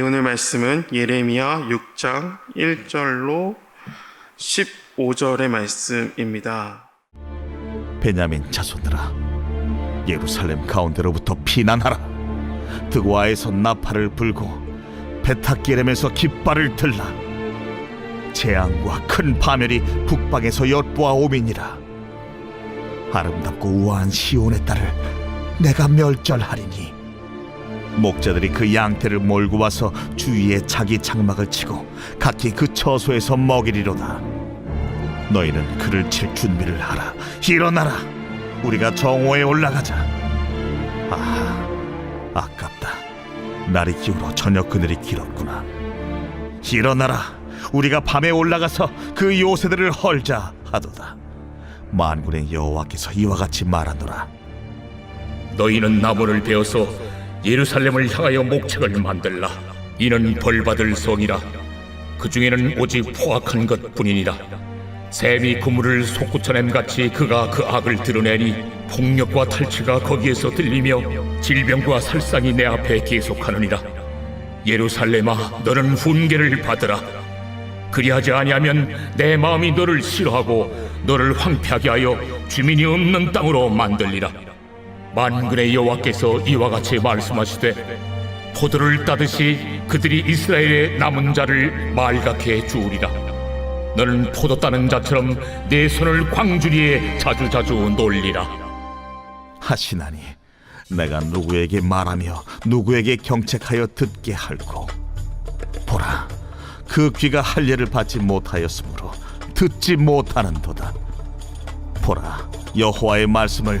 네, 오늘 말씀은 예레미야 6장 1절로 15절의 말씀입니다. 베냐민 자손들아 예루살렘 가운데로부터 피난하라. 드고아에서 나팔을 불고 베타기렘에서 깃발을 들라. 재앙과 큰 파멸이 북방에서 엿보아 오미니라. 아름답고 우아한 시온의 딸을 내가 멸절하리니 목자들이 그 양태를 몰고 와서 주위에 자기 장막을 치고 각기 그 처소에서 먹이리로다 너희는 그를 칠 준비를 하라. 일어나라. 우리가 정오에 올라가자. 아, 아깝다. 날이 기울어 저녁 그늘이 길었구나. 일어나라. 우리가 밤에 올라가서 그 요새들을 헐자 하도다. 만군의 여호와께서 이와 같이 말하노라. 너희는 나무를 베어서 예루살렘을 향하여 목책을 만들라. 이는 벌받을 성이라. 그 중에는 오직 포악한 것뿐이니라. 샘이 그물을 솟구쳐냄 같이 그가 그 악을 드러내니 폭력과 탈취가 거기에서 들리며 질병과 살상이 내 앞에 계속하느니라. 예루살렘아, 너는 훈계를 받으라. 그리하지 아니하면 내 마음이 너를 싫어하고 너를 황폐하게 하여 주민이 없는 땅으로 만들리라. 만군의 여호와께서 이와 같이 말씀하시되 포도를 따듯이 그들이 이스라엘의 남은 자를 말갛게 주우리라. 너는 포도 따는 자처럼 내 손을 광주리에 자주자주 놀리라. 하시나니 내가 누구에게 말하며 누구에게 경책하여 듣게 할고 보라 그 귀가 할례를 받지 못하였으므로 듣지 못하는도다 보라 여호와의 말씀을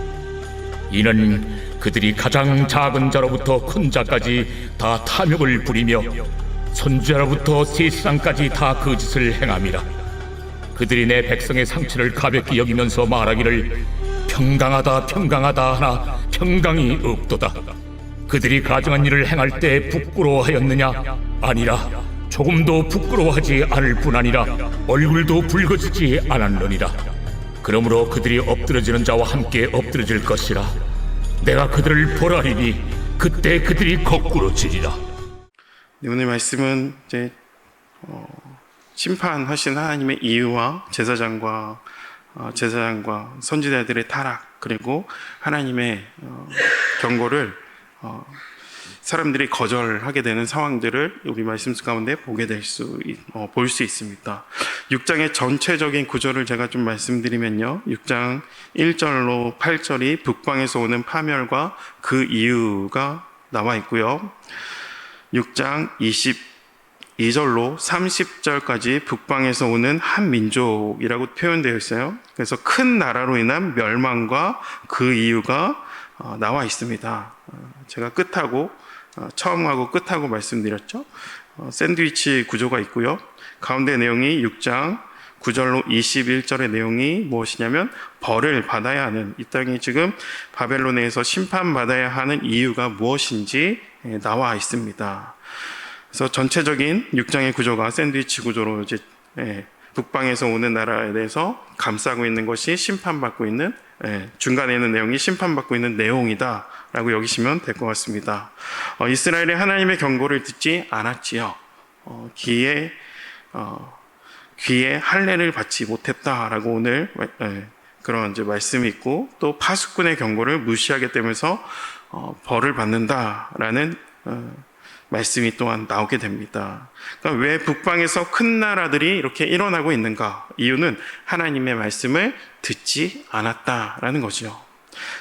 이는 그들이 가장 작은 자로부터 큰 자까지 다 탐욕을 부리며 선지자로부터 세상까지 다그 짓을 행함이라. 그들이 내 백성의 상처를 가볍게 여기면서 말하기를 평강하다 평강하다 하나 평강이 없도다. 그들이 가정한 일을 행할 때 부끄러워하였느냐? 아니라 조금도 부끄러워하지 않을 뿐 아니라 얼굴도 붉어지지 않았느니라. 그러므로 그들이 엎드러지는 자와 함께 엎드러질 것이라. 내가 그들을 벌하리니 그때 그들이 거꾸로 지리라. 네, 오늘 말씀은 이제 어, 심판하신 하나님의 이유와 제사장과 어, 제사장과 선지자들의 타락 그리고 하나님의 어, 경고를 어, 사람들이 거절하게 되는 상황들을 우리 말씀 가운데 보게 될 수, 어, 볼 수 있습니다. 6장의 전체적인 구조를 제가 좀 말씀드리면요. 6장 1절로 8절이 북방에서 오는 파멸과 그 이유가 나와 있고요. 6장 22절로 30절까지 북방에서 오는 한 민족이라고 표현되어 있어요. 그래서 큰 나라로 인한 멸망과 그 이유가 어, 나와 있습니다. 어, 제가 끝하고 어, 처음하고 끝하고 말씀드렸죠. 어, 샌드위치 구조가 있고요. 가운데 내용이 6장 9절로 21절의 내용이 무엇이냐면 벌을 받아야 하는 이 땅이 지금 바벨론에서 심판받아야 하는 이유가 무엇인지 예, 나와 있습니다. 그래서 전체적인 6장의 구조가 샌드위치 구조로 이제 예, 북방에서 오는 나라에 대해서 감싸고 있는 것이 심판받고 있는 예, 중간에 있는 내용이 심판받고 있는 내용이다 라고 여기시면 될 것 같습니다. 어, 이스라엘이 하나님의 경고를 듣지 않았지요. 어, 귀에 어, 귀에 할례를 받지 못했다라고 오늘 예, 그런 이제 말씀이 있고 또 파수꾼의 경고를 무시하게 되면서 어, 벌을 받는다라는 어, 말씀이 또한 나오게 됩니다. 그러니까 왜 북방에서 큰 나라들이 이렇게 일어나고 있는가? 이유는 하나님의 말씀을 듣지 않았다라는 거죠.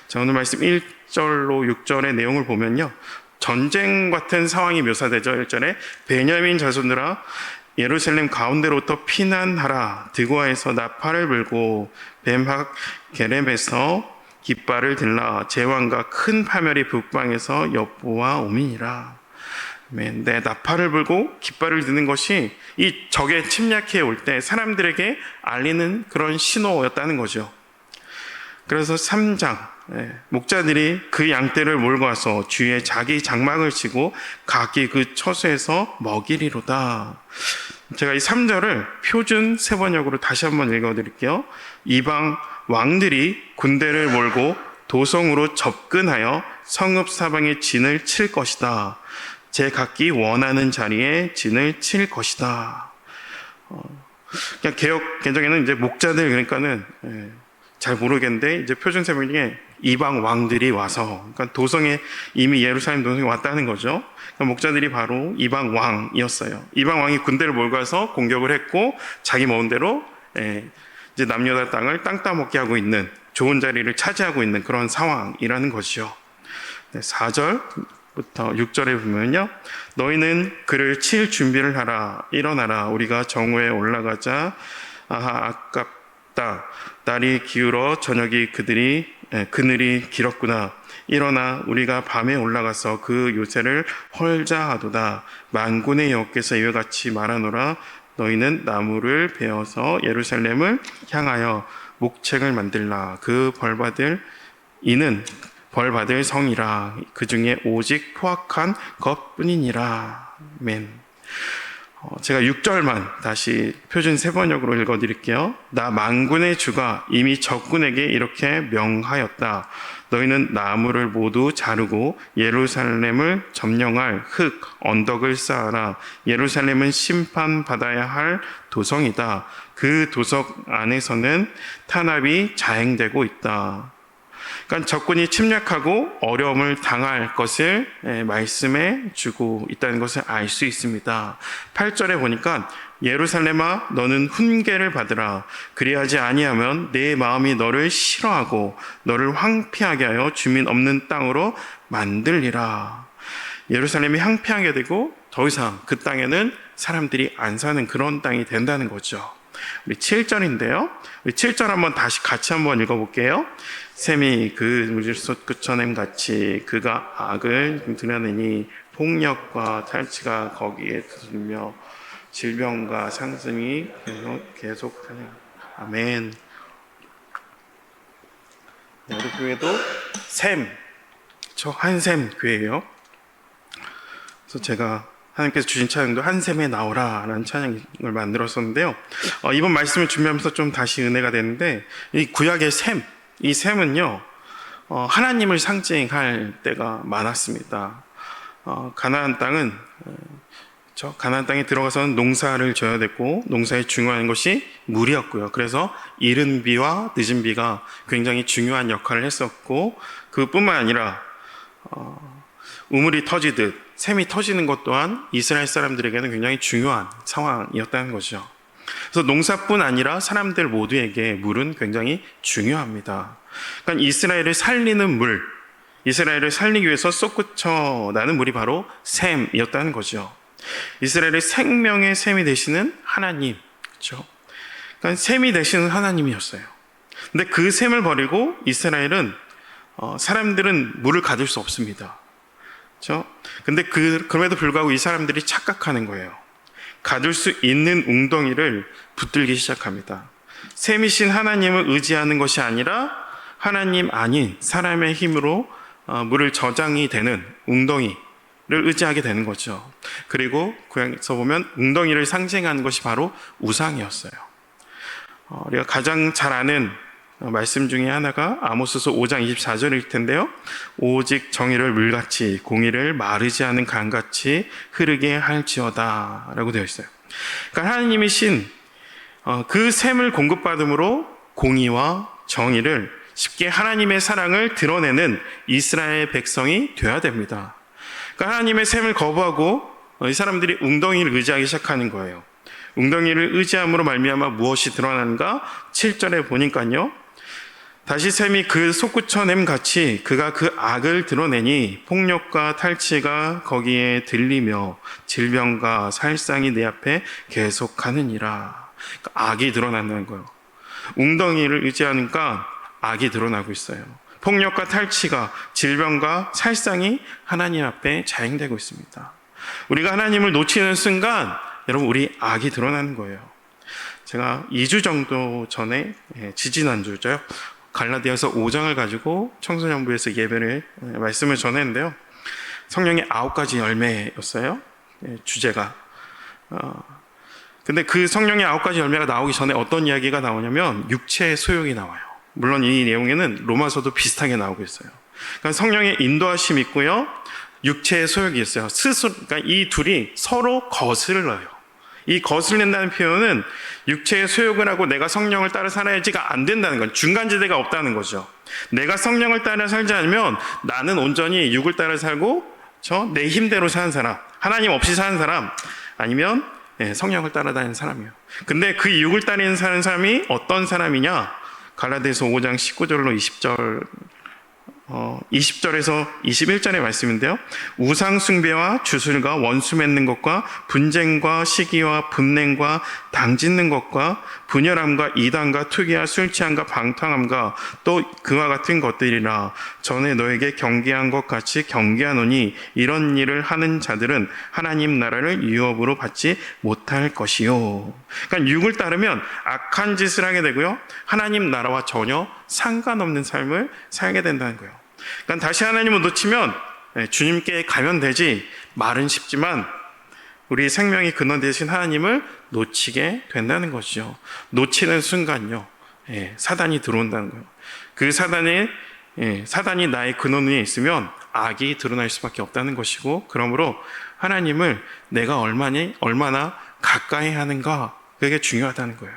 자, 오늘 말씀 1 절로 6절의 내용을 보면요. 전쟁 같은 상황이 묘사되죠. 1절에 베냐민 자손들아 예루살렘 가운데로부터 피난하라. 드고아에서 나팔을 불고 뱀학 게렘에서 깃발을 들라. 제왕과 큰 파멸이 북방에서 엿보아 오미니라. 내 나팔을 불고 깃발을 드는 것이 이 적의 침략해 올 때 사람들에게 알리는 그런 신호였다는 거죠. 그래서 3장 목자들이 그 양떼를 몰고 와서 주위에 자기 장막을 치고 각기 그 처소에서 먹이리로다. 제가 이 3절을 표준 세번역으로 다시 한번 읽어드릴게요. 이방 왕들이 군대를 몰고 도성으로 접근하여 성읍 사방에 진을 칠 것이다. 제 각기 원하는 자리에 진을 칠 것이다. 어, 그냥 개혁 개정에는 이제 목자들 그러니까는 예, 잘 모르겠는데 이제 표준 세번 중에 이방 왕들이 와서 그러니까 도성에 이미 예루살렘 도성에 왔다는 거죠. 그러니까 목자들이 바로 이방 왕이었어요. 이방 왕이 군대를 몰고 와서 공격을 했고 자기 먹은 대로 예, 이제 남녀다 땅을 땅 따먹게 하고 있는 좋은 자리를 차지하고 있는 그런 상황이라는 것이죠. 네, 4절부터 6절에 보면요. 너희는 그를 칠 준비를 하라. 일어나라. 우리가 정오에 올라가자. 아하, 아깝다. 날이 기울어 저녁이 그들이 예, 그늘이 길었구나. 일어나 우리가 밤에 올라가서 그 요새를 헐자 하도다. 만군의 여호께서 이와 같이 말하노라. 너희는 나무를 베어서 예루살렘을 향하여 목책을 만들라. 그 벌받을 이는 벌받을 성이라. 그 중에 오직 포악한 것뿐이니라. 맨. 어, 제가 6절만 다시 표준 세번역으로 읽어 드릴게요. 나 만군의 주가 이미 적군에게 이렇게 명하였다. 너희는 나무를 모두 자르고 예루살렘을 점령할 흙, 언덕을 쌓아라. 예루살렘은 심판받아야 할 도성이다. 그 도석 안에서는 탄압이 자행되고 있다. 그러니까 적군이 침략하고 어려움을 당할 것을 예, 말씀해 주고 있다는 것을 알 수 있습니다. 8절에 보니까 예루살렘아 너는 훈계를 받으라 그리하지 아니하면 내 마음이 너를 싫어하고 너를 황폐하게 하여 주민 없는 땅으로 만들리라. 예루살렘이 황폐하게 되고 더 이상 그 땅에는 사람들이 안 사는 그런 땅이 된다는 거죠. 우리 7절인데요. 우리 7절 한번 다시 같이 한번 읽어볼게요. 셈이 그 무질서 끝쳐냄 같이 그가 악을 드러내니 폭력과 탈취가 거기에 들며 질병과 상승이 계속하네. 아멘. 네, 우리 교회도 샘, 저 한샘 교회예요. 그래서 제가 하나님께서 주신 찬양도 한샘에 나오라라는 찬양을 만들었었는데요. 어, 이번 말씀을 준비하면서 좀 다시 은혜가 되는데 이 구약의 샘, 이 샘은요 어, 하나님을 상징할 때가 많았습니다. 어, 가나안 땅은 어, 저 가나안 땅에 들어가서는 농사를 져야 됐고 농사에 중요한 것이 물이었고요. 그래서 이른 비와 늦은 비가 굉장히 중요한 역할을 했었고 그뿐만 아니라 어, 우물이 터지듯 샘이 터지는 것 또한 이스라엘 사람들에게는 굉장히 중요한 상황이었다는 거죠. 그래서 농사뿐 아니라 사람들 모두에게 물은 굉장히 중요합니다. 그러니까 이스라엘을 살리는 물, 이스라엘을 살리기 위해서 쏟구쳐 나는 물이 바로 샘이었다는 거죠. 이스라엘의 생명의 샘이 되시는 하나님, 그렇죠? 그러니까 샘이 되시는 하나님이었어요. 근데 그 샘을 버리고 이스라엘은 어, 사람들은 물을 가질 수 없습니다. 그렇죠? 근데 그 그럼에도 불구하고 이 사람들이 착각하는 거예요. 가질 수 있는 웅덩이를 붙들기 시작합니다. 샘이신 하나님을 의지하는 것이 아니라 하나님 아닌 사람의 힘으로 어, 물을 저장이 되는 웅덩이를 의지하게 되는 거죠. 그리고 구약에서 보면 웅덩이를 상징하는 것이 바로 우상이었어요. 어, 우리가 가장 잘 아는 말씀 중에 하나가 아모스서 5장 24절일 텐데요. 오직 정의를 물같이 공의를 마르지 않은 강같이 흐르게 할지어다라고 되어 있어요. 그러니까 하나님이신 어, 그 샘을 공급받음으로 공의와 정의를 쉽게 하나님의 사랑을 드러내는 이스라엘 백성이 되어야 됩니다. 그러니까 하나님의 샘을 거부하고 어, 이 사람들이 웅덩이를 의지하기 시작하는 거예요. 웅덩이를 의지함으로 말미암아 무엇이 드러나는가? 7절에 보니까요. 다시 샘이 그 솟구쳐냄 같이 그가 그 악을 드러내니 폭력과 탈취가 거기에 들리며 질병과 살상이 내 앞에 계속하느니라. 그러니까 악이 드러난다는 거예요. 웅덩이를 의지하니까 악이 드러나고 있어요. 폭력과 탈취가 질병과 살상이 하나님 앞에 자행되고 있습니다. 우리가 하나님을 놓치는 순간 여러분 우리 악이 드러나는 거예요. 제가 2주 정도 전에 예, 지지난주죠. 갈라디아서 5장을 가지고 청소년부에서 예배를 예, 말씀을 전했는데요. 성령의 아홉 가지 열매였어요. 예, 주제가. 어, 근데 그 성령의 아홉 가지 열매가 나오기 전에 어떤 이야기가 나오냐면 육체의 소욕이 나와요. 물론 이 내용에는 로마서도 비슷하게 나오고 있어요. 그러니까 성령의 인도하심이 있고요. 육체의 소욕이 있어요. 스스로, 그러니까 이 둘이 서로 거슬러요. 이 거슬린다는 표현은 육체의 소욕을 하고 내가 성령을 따라 살아야지가 안 된다는 건 중간지대가 없다는 거죠. 내가 성령을 따라 살지 않으면 나는 온전히 육을 따라 살고 저 내 힘대로 사는 사람, 하나님 없이 사는 사람, 아니면 예, 성령을 따라다니는 사람이에요. 근데 그 육을 따르는 사람이 어떤 사람이냐? 갈라디아서 5장 19절로 20절 어, 20절에서 21절의 말씀인데요. 우상 숭배와 주술과 원수 맺는 것과 분쟁과 시기와 분냉과 당 짓는 것과 분열함과 이단과 투기와 술 취함과 방탕함과 또 그와 같은 것들이라 전에 너에게 경계한 것 같이 경계하노니 이런 일을 하는 자들은 하나님 나라를 유업으로 받지 못할 것이요. 그러니까 육을 따르면 악한 짓을 하게 되고요. 하나님 나라와 전혀 상관없는 삶을 살게 된다는 거예요. 그러니까 다시 하나님을 놓치면 예, 주님께 가면 되지 말은 쉽지만 우리 생명의 근원 되신 하나님을 놓치게 된다는 것이죠. 놓치는 순간요, 예, 사단이 들어온다는 거예요. 그 사단이 예, 사단이 나의 근원 위에 있으면 악이 드러날 수밖에 없다는 것이고, 그러므로 하나님을 내가 얼마나 얼마나 가까이 하는가 그게 중요하다는 거예요.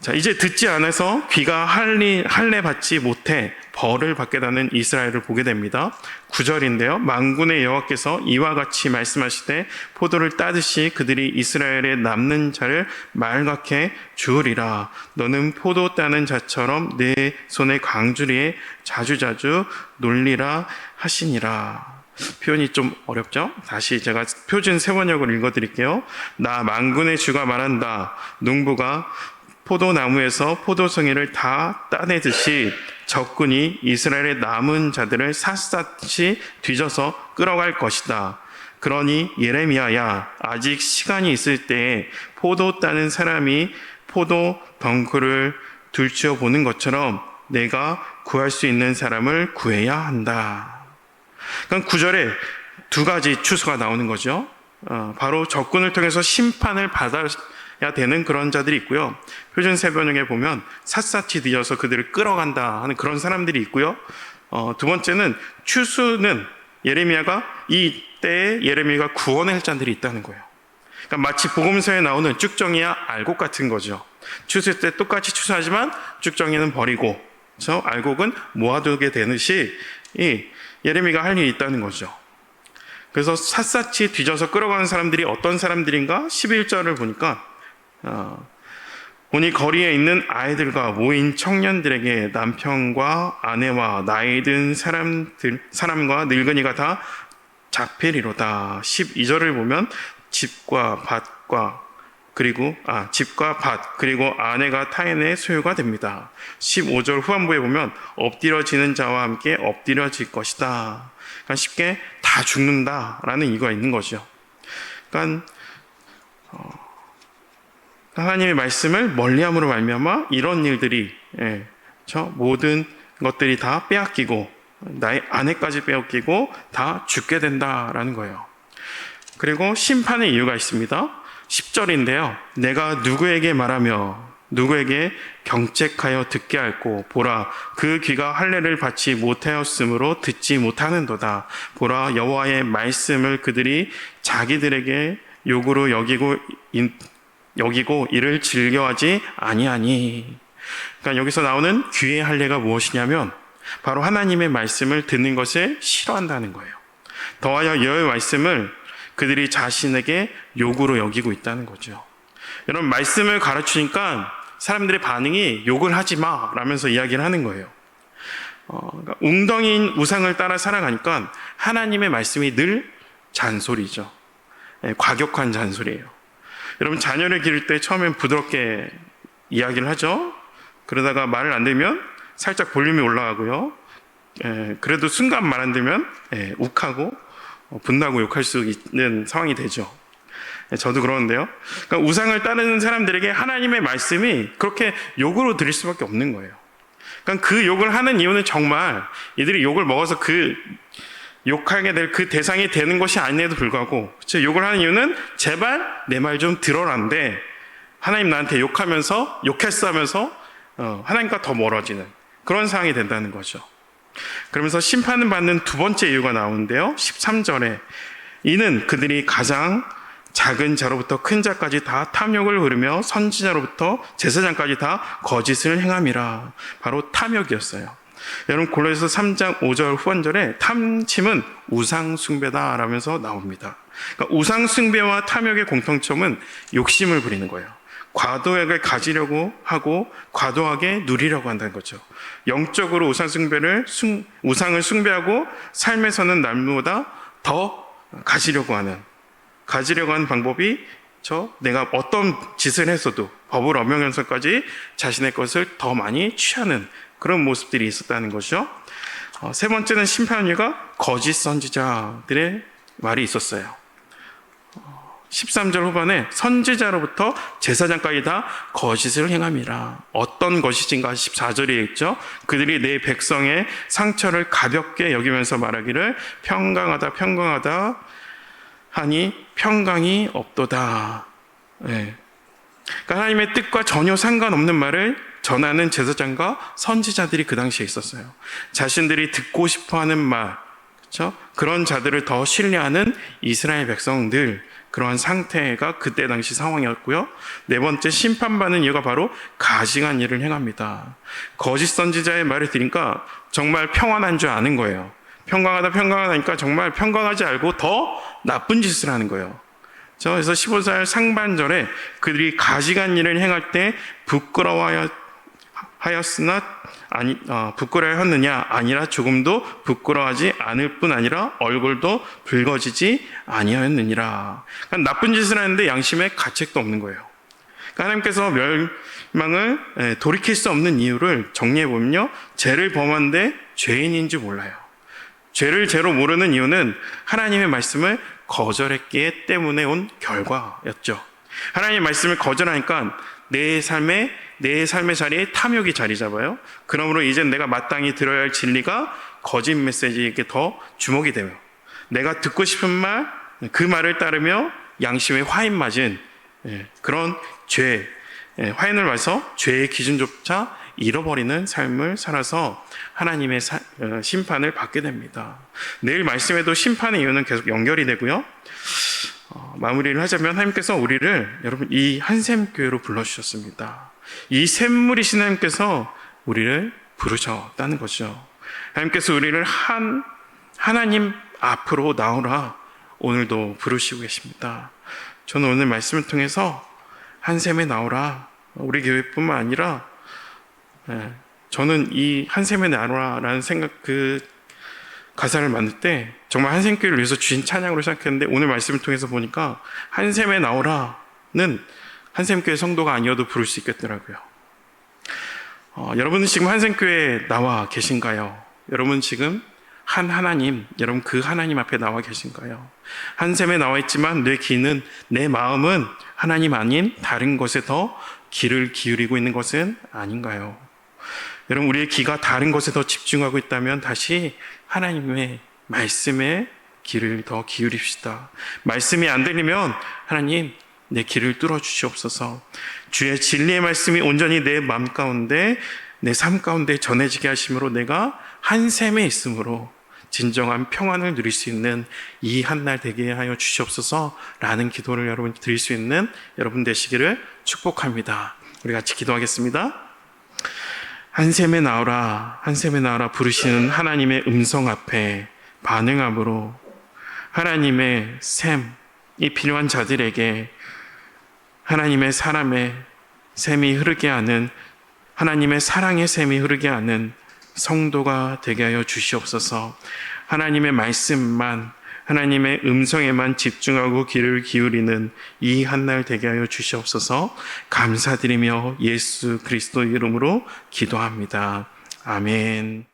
자, 이제 듣지 않아서 귀가 할리, 할례 받지 못해 벌을 받게 되는 이스라엘을 보게 됩니다. 9절인데요. 망군의 여호와께서 이와 같이 말씀하시되 포도를 따듯이 그들이 이스라엘에 남는 자를 말갛게 주으리라. 너는 포도 따는 자처럼 내 손의 광주리에 자주자주 놀리라 하시니라. 표현이 좀 어렵죠? 다시 제가 표준 세번역을 읽어드릴게요. 나 망군의 주가 말한다. 농부가 포도나무에서 포도송이를 다 따내듯이 적군이 이스라엘의 남은 자들을 샅샅이 뒤져서 끌어갈 것이다. 그러니 예레미야야 아직 시간이 있을 때에 포도 따는 사람이 포도 덩굴을 둘치어 보는 것처럼 내가 구할 수 있는 사람을 구해야 한다. 그러니까 구절에 두 가지 추수가 나오는 거죠. 어, 바로 적군을 통해서 심판을 받아야 되는 그런 자들이 있고요. 표준 세 번역에 보면 샅샅이 뒤져서 그들을 끌어간다 하는 그런 사람들이 있고요. 어, 두 번째는 추수는 예레미야가 이 때에 예레미야가 구원할 자들이 있다는 거예요. 그러니까 마치 복음서에 나오는 쭉정이야 알곡 같은 거죠. 추수 때 똑같이 추수하지만 쭉정이는 버리고 저 알곡은 모아두게 되듯이 이 예레미가 할 일이 있다는 거죠. 그래서 샅샅이 뒤져서 끌어가는 사람들이 어떤 사람들인가? 11절을 보니까 어, 보니 거리에 있는 아이들과 모인 청년들에게 남편과 아내와 나이 든 사람들, 사람과 늙은이가 다 잡히리로다. 12절을 보면 집과 밭과 그리고 아 집과 밭 그리고 아내가 타인의 소유가 됩니다. 15절 후반부에 보면 엎드려지는 자와 함께 엎드려질 것이다. 그러니까 쉽게 다 죽는다라는 이유가 있는 거죠. 그러니까 어, 하나님의 말씀을 멀리함으로 말미암아 이런 일들이 예, 저 모든 것들이 다 빼앗기고 나의 아내까지 빼앗기고 다 죽게 된다라는 거예요. 그리고 심판의 이유가 있습니다. 10절인데요. 내가 누구에게 말하며 누구에게 경책하여 듣게 할고 보라 그 귀가 할례를 받지 못하였으므로 듣지 못하는도다 보라 여호와의 말씀을 그들이 자기들에게 욕으로 여기고 인- 여기고 이를 즐겨하지 아니하니 그러니까 여기서 나오는 귀의 할례가 무엇이냐면 바로 하나님의 말씀을 듣는 것을 싫어한다는 거예요. 더하여 여호와의 말씀을 그들이 자신에게 욕으로 여기고 있다는 거죠. 여러분 말씀을 가르치니까 사람들의 반응이 욕을 하지 마 라면서 이야기를 하는 거예요. 어, 그러니까 웅덩이인 우상을 따라 살아가니까 하나님의 말씀이 늘 잔소리죠. 예, 과격한 잔소리예요. 여러분 자녀를 기를 때 처음엔 부드럽게 이야기를 하죠. 그러다가 말을 안 들면 살짝 볼륨이 올라가고요. 예, 그래도 순간 말안 들면 예, 욱하고 어, 분노하고 욕할 수 있는 상황이 되죠. 네, 저도 그러는데요. 그러니까 우상을 따르는 사람들에게 하나님의 말씀이 그렇게 욕으로 들릴 수밖에 없는 거예요. 그러니까 그 욕을 하는 이유는 정말 이들이 욕을 먹어서 그 욕하게 될 그 대상이 되는 것이 아닌데도 불구하고 즉 욕을 하는 이유는 제발 내 말 좀 들어라인데 하나님 나한테 욕하면서 욕했어 하면서 어, 하나님과 더 멀어지는 그런 상황이 된다는 거죠. 그러면서 심판을 받는 두 번째 이유가 나오는데요. 13절에 이는 그들이 가장 작은 자로부터 큰 자까지 다 탐욕을 부르며 선지자로부터 제사장까지 다 거짓을 행함이라. 바로 탐욕이었어요. 여러분 골로에서 3장 5절 후반절에 탐침은 우상 숭배다 라면서 나옵니다. 그러니까 우상 숭배와 탐욕의 공통점은 욕심을 부리는 거예요. 과도하게 가지려고 하고 과도하게 누리려고 한다는 거죠. 영적으로 우상 숭배를 숭- 우상을 숭배하고 삶에서는 남보다 더 가지려고 하는 가지려고 하는 방법이 저 내가 어떤 짓을 했어도 법을 어명면서까지 자신의 것을 더 많이 취하는 그런 모습들이 있었다는 거죠. 어, 세 번째는 심판위가 거짓 선지자들의 말이 있었어요. 13절 후반에 선지자로부터 제사장까지 다 거짓을 행함이라. 어떤 것이진가 14절에 있죠. 그들이 내 백성의 상처를 가볍게 여기면서 말하기를 평강하다 평강하다 하니 평강이 없도다. 예. 그러니까 하나님의 뜻과 전혀 상관없는 말을 전하는 제사장과 선지자들이 그 당시에 있었어요. 자신들이 듣고 싶어 하는 말, 그렇죠? 그런 자들을 더 신뢰하는 이스라엘 백성들 그러한 상태가 그때 당시 상황이었고요. 네 번째 심판받는 이유가 바로 가증한 일을 행합니다. 거짓 선지자의 말을 들으니까 정말 평안한 줄 아는 거예요. 평강하다 평강하다니까 정말 평강하지 않고 더 나쁜 짓을 하는 거예요. 저 그래서 15살 상반절에 그들이 가지간 일을 행할 때 부끄러워하여 하였으나 아니 어, 부끄러워했느냐 아니라 조금도 부끄러워하지 않을 뿐 아니라 얼굴도 붉어지지 아니하였느니라. 그러니까 나쁜 짓을 하는데 양심에 가책도 없는 거예요. 그러니까 하나님께서 멸망을 예, 돌이킬 수 없는 이유를 정리해 보면요, 죄를 범한데 죄인인지 몰라요. 죄를 죄로 모르는 이유는 하나님의 말씀을 거절했기 때문에 온 결과였죠. 하나님의 말씀을 거절하니까 내 삶에 내 삶의 자리에 탐욕이 자리 잡아요. 그러므로 이제 내가 마땅히 들어야 할 진리가 거짓 메시지에게 더 주목이 되며 내가 듣고 싶은 말 그 말을 따르며 양심에 화인 맞은 예, 그런 죄 예, 화인을 맞서 죄의 기준조차 잃어버리는 삶을 살아서 하나님의 사- 어, 심판을 받게 됩니다. 내일 말씀에도 심판의 이유는 계속 연결이 되고요. 어, 마무리를 하자면 하나님께서 우리를 여러분 이 한샘 교회로 불러주셨습니다. 이 샘물이신 하나님께서 우리를 부르셨다는 거죠. 하나님께서 우리를 한 하나님 앞으로 나오라 오늘도 부르시고 계십니다. 저는 오늘 말씀을 통해서 한샘에 나오라 우리 교회뿐만 아니라 예, 저는 이 한샘에 나오라라는 생각 그 가사를 만들 때 정말 한샘교회를 위해서 주신 찬양으로 시작했는데 오늘 말씀을 통해서 보니까 한샘에 나오라는 한샘교회 성도가 아니어도 부를 수 있겠더라고요. 어, 여러분은 지금 한샘교회에 나와 계신가요? 여러분 지금 한 하나님, 여러분 그 하나님 앞에 나와 계신가요? 한샘에 나와 있지만 내 귀는, 내 마음은 하나님 아닌 다른 것에 더 귀를 기울이고 있는 것은 아닌가요? 여러분 우리의 귀가 다른 것에 더 집중하고 있다면 다시 하나님의 말씀에 귀를 더 기울입시다. 말씀이 안 들리면 하나님 내 귀를 뚫어 주시옵소서. 주의 진리의 말씀이 온전히 내 마음 가운데 내 삶 가운데 전해지게 하심으로 내가 한 샘에 있으므로 진정한 평안을 누릴 수 있는 이 한 날 되게 하여 주시옵소서라는 기도를 여러분 드릴 수 있는 여러분 되시기를 축복합니다. 우리 같이 기도하겠습니다. 한샘에 나오라, 한샘에 나오라 부르시는 하나님의 음성 앞에 반응함으로 하나님의 샘이 필요한 자들에게 하나님의 사람의 샘이 흐르게 하는 하나님의 사랑의 샘이 흐르게 하는 성도가 되게 하여 주시옵소서. 하나님의 말씀만 하나님의 음성에만 집중하고 귀를 기울이는 이 한날 되게 하여 주시옵소서. 감사드리며 예수 그리스도 이름으로 기도합니다. 아멘.